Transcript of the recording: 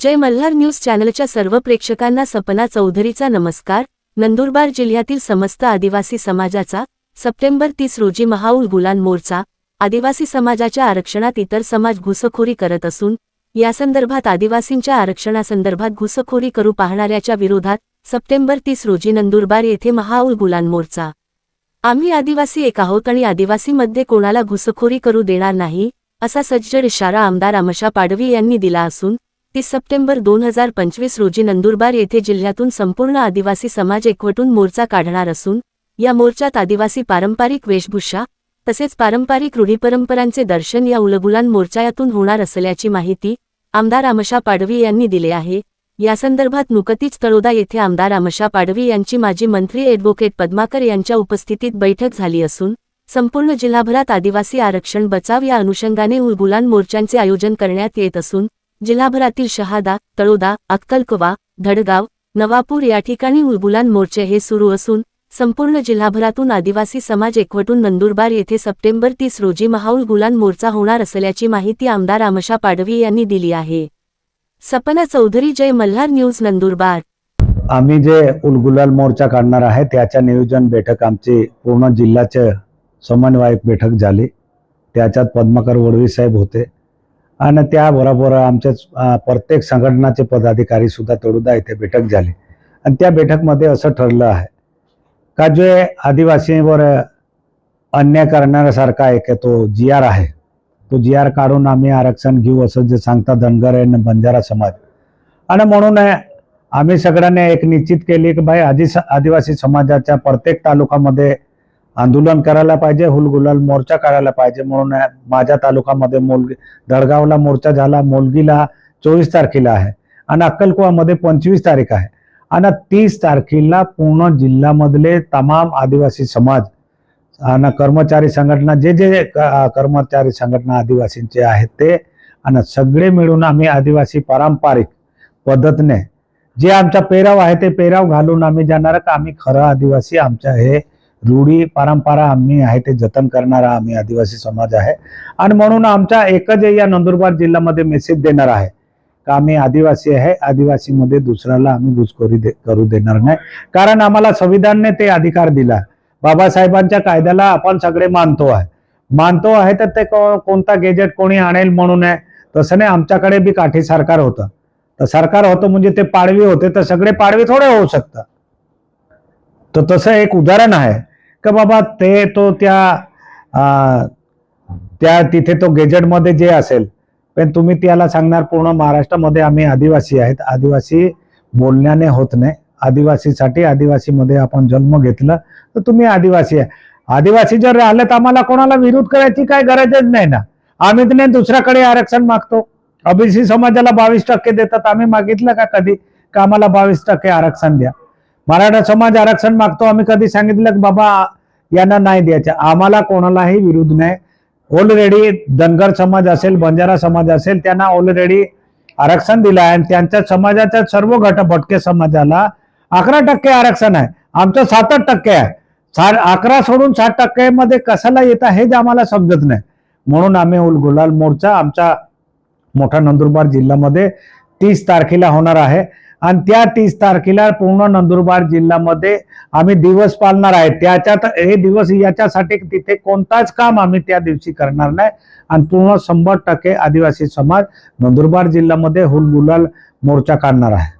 जय Malhar news चॅनलच्या सर्व प्रेक्षकांना सपना चौधरीचा नमस्कार. नंदुरबार जिल्ह्यातील समस्त आदिवासी समाजाचा सप्टेंबर तीस रोजी महाऊल गुलान मोर्चा आदिवासी समाजाच्या आरक्षणात इतर समाज घुसखोरी करत असून यासंदर्भात आदिवासींच्या आरक्षणासंदर्भात घुसखोरी करू पाहणाऱ्याच्या विरोधात सप्टेंबर तीस रोजी नंदुरबार येथे महाऊल गुलान मोर्चा. आम्ही आदिवासी एक आहोत आणि आदिवासीमध्ये कोणाला घुसखोरी करू देणार नाही असा सज्जड इशारा आमदार आमशा पाडवी यांनी दिला असून तीस सप्टेंबर दोन हजार पंचवीस रोजी नंदुरबार येथे जिल्ह्यातून संपूर्ण आदिवासी समाज एकवटून मोर्चा काढणार असून या मोर्चात आदिवासी पारंपरिक वेशभूषा तसेच पारंपरिक रूढीपरंपरांचे दर्शन या उलगुलान मोर्चायातून होणार असल्याची माहिती आमदार आमशा पाडवी यांनी दिली आहे. यासंदर्भात नुकतीच तळोदा येथे आमदार आमशा पाडवी यांची माजी मंत्री ॲडव्होकेट पद्माकर यांच्या उपस्थितीत बैठक झाली असून संपूर्ण जिल्हाभरात आदिवासी आरक्षण बचाव या अनुषंगाने उलगुलान मोर्चांचे आयोजन करण्यात येत असून जिल्हाभरातील शहादा तळोदा अक्कलकवा धडगाव नवापूर या ठिकाणी उलगुलान मोर्चे हे सुरू असून संपूर्ण जिल्हाभरातून आदिवासी समाज एकवटून नंदुरबार येथे सप्टेंबर तीस रोजी महाऊल गुलान मोर्चा होणार असल्याची माहिती आमदार आमशा पाडवी यांनी दिली आहे. सपना चौधरी जय मल्हार न्यूज नंदुरबार. आम्ही जे उलगुलाल मोर्चा काढणार आहे त्याच्या नियोजन बैठक आमची पूर्ण जिल्ह्याचे समन्वयक बैठक झाली. त्याच्यात पद्माकर वडवी साहेब होते. आणि त्याबरोबर आमच्या प्रत्येक संघटनाचे पदाधिकारी सुद्धा तळुदा इथे बैठक झाली. आणि त्या बैठकमध्ये असं ठरलं आहे का जे आदिवासीवर अन्याय करण्यासारखा एक तो जी आर आहे तो जी आर काढून आम्ही आरक्षण घेऊ असं जे सांगतात धनगर आणि बंजारा समाज. आणि म्हणून आम्ही सगळ्यांनी एक निश्चित केली की भाई आदि आदिवासी समाजाच्या प्रत्येक तालुक्यामध्ये आंदोलन करायला पाहिजे हुलगुलाल मोर्चा काढायला पाहिजे. म्हणून माझ्या तालुक्यामध्ये मोलगी दडगावला मोर्चा झाला मोलगीला चोवीस तारखेला आहे. आणि अक्कलकुवामध्ये पंचवीस तारीख आहे. आणि तीस तारखेला पूर्ण जिल्ह्यामधले तमाम आदिवासी समाज आणि कर्मचारी संघटना जे जे क- कर्मचारी संघटना आदिवासींचे आहेत ते आणि सगळे मिळून आम्ही आदिवासी पारंपरिक पद्धतीने जे आमचा पेराव आहे ते पेराव घालून आम्ही जाणार का? आम्ही खरं आदिवासी आमच्या हे रूढी परंपरा आम्ही आहे ते जतन करणारा आम्ही आदिवासी समाज आहे. आणि म्हणून आमचा एकच या नंदुरबार जिल्ह्यामध्ये मेसेज देणार आहे. का आम्ही आदिवासी आहे आदिवासीमध्ये दुसऱ्याला आम्ही घुसखोरी दे करू देणार नाही. कारण आम्हाला संविधानने ते अधिकार दिला. बाबासाहेबांच्या कायद्याला आपण सगळे मानतो आहे. मानतो आहे तर ते कोणता गेजेट कोणी आणेल म्हणून आहे तसं नाही आमच्याकडे बी काठी सरकार होतं. तर सरकार होतं म्हणजे ते पाडवी होते तर सगळे पाडवी थोडे होऊ शकतात. तर तसं एक उदाहरण आहे का बाबा ते तो त्या त्या तिथे तो गेजेटमध्ये जे असेल पण तुम्ही त्याला सांगणार पूर्ण महाराष्ट्रामध्ये आम्ही आदिवासी आहेत. आदिवासी बोलण्याने होत नाही. आदिवासीसाठी आदिवासीमध्ये आपण जन्म घेतला तर तुम्ही आदिवासी आहे. आदिवासी जर राहिलं तर आम्हाला कोणाला विरोध करायची काय गरजच नाही ना. आम्ही तर नाही दुसऱ्याकडे आरक्षण मागतो. ओबीसी समाजाला बावीस टक्के देतात. आम्ही मागितलं का कधी? का आम्हाला बावीस टक्के आरक्षण द्या? मराठा समाज आरक्षण मागतो. आम्ही कधी सांगितलं की बाबा यांना नाही द्यायचं. आम्हाला कोणालाही विरोध नाही. ऑलरेडी धनगर समाज असेल बंजारा समाज असेल त्यांना ऑलरेडी आरक्षण दिलं आहे. आणि त्यांच्या समाजाच्या सर्व घट भटके समाजाला अकरा टक्के आरक्षण आहे. आमचं सातच टक्के आहे. साठ अकरा सोडून साठ टक्क्यामध्ये कशाला येत आहे हेच आम्हाला समजत नाही. म्हणून आम्ही उल गुलाल मोर्चा आमच्या मोठा नंदुरबार जिल्ह्यामध्ये तीस तारखेला होणार आहे. आणि त्या तीस तारखेला पूर्ण नंदुरबार जिल्ह्यामध्ये आम्ही दिवस पाळणार आहे. त्याच्यात हे दिवस याच्यासाठी तिथे कोणताच काम आम्ही त्या दिवशी करणार नाही. आणि पूर्ण शंभर टक्के आदिवासी समाज नंदुरबार जिल्ह्यामध्ये हुलबुलाल मोर्चा काढणार आहे.